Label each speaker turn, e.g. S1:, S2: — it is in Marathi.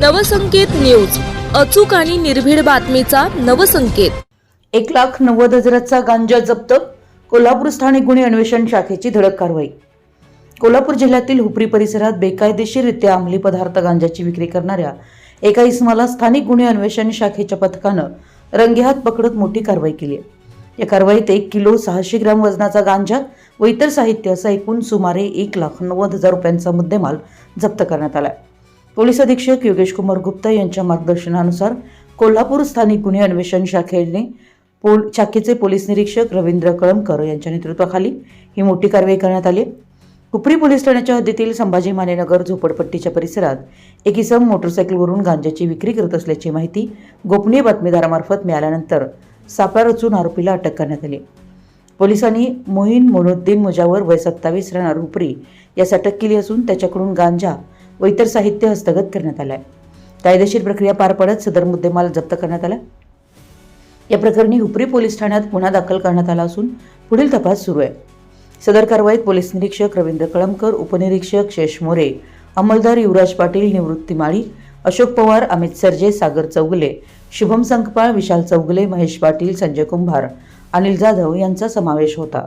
S1: नवसंकेत न्यूज अचूक आणि निर्भीड बातमीचा नवसंकेत.
S2: एक लाख नव्वद हजाराचा गांजा जप्त कोल्हापूर स्थानिक गुन्हे अन्वेषण शाखेची धडक कारवाई. कोल्हापूर जिल्ह्यातील हुपरी परिसरात बेकायदेशीररित्या अंमली पदार्थ गांजाची विक्री करणाऱ्या एका इसमाला स्थानिक गुन्हे अन्वेषण शाखेच्या पथकानं रंगेहात पकडत मोठी कारवाई केली आहे. या कारवाईत एक किलो सहाशे ग्राम वजनाचा गांजा व इतर साहित्य असा एकूण सुमारे एक लाख नव्वद हजार रुपयांचा मुद्देमाल जप्त करण्यात आला आहे. पोलीस अधीक्षक योगेश कुमार गुप्ता यांच्या मार्गदर्शनानुसार कोल्हापूर स्थानिक गुन्हे अन्वेषण शाखेने पोल शाखेचे पोलीस निरीक्षक रवींद्र कळमकर यांच्या नेतृत्वाखाली ही मोठी कारवाई करण्यात आली. कुपरी पोलीस ठाण्याच्या हद्दीतील संभाजी मानेनगर झोपडपट्टीच्या परिसरात एक इसम मोटरसायकलवरून गांजाची विक्री करत असल्याची माहिती गोपनीय बातमीदारामार्फत मिळाल्यानंतर सापळा रचून आरोपीला अटक करण्यात आली. पोलिसांनी मोहीन मोनुद्दीन मुजावर वय सत्तावीस राहणार हुपरी यास अटक केली असून त्याच्याकडून गांजा व इतर साहित्य हस्तगत करण्यात आलं आहे कायदेशीर प्रक्रिया पार पडत सदर मुद्देमाल जप्त करण्यात आला. या प्रकरणी हुपरी पोलीस ठाण्यात गुन्हा दाखल करण्यात आला असून पुढील तपास सुरू आहे. सदर कारवाईत पोलीस निरीक्षक रवींद्र कळमकर उपनिरीक्षक शेष मोरे अंमलदार युवराज पाटील निवृत्ती माळी अशोक पवार अमित सरजे सागर चौगले शुभम संकपाळ विशाल चौगले महेश पाटील संजय कुंभार अनिल जाधव यांचा समावेश होता.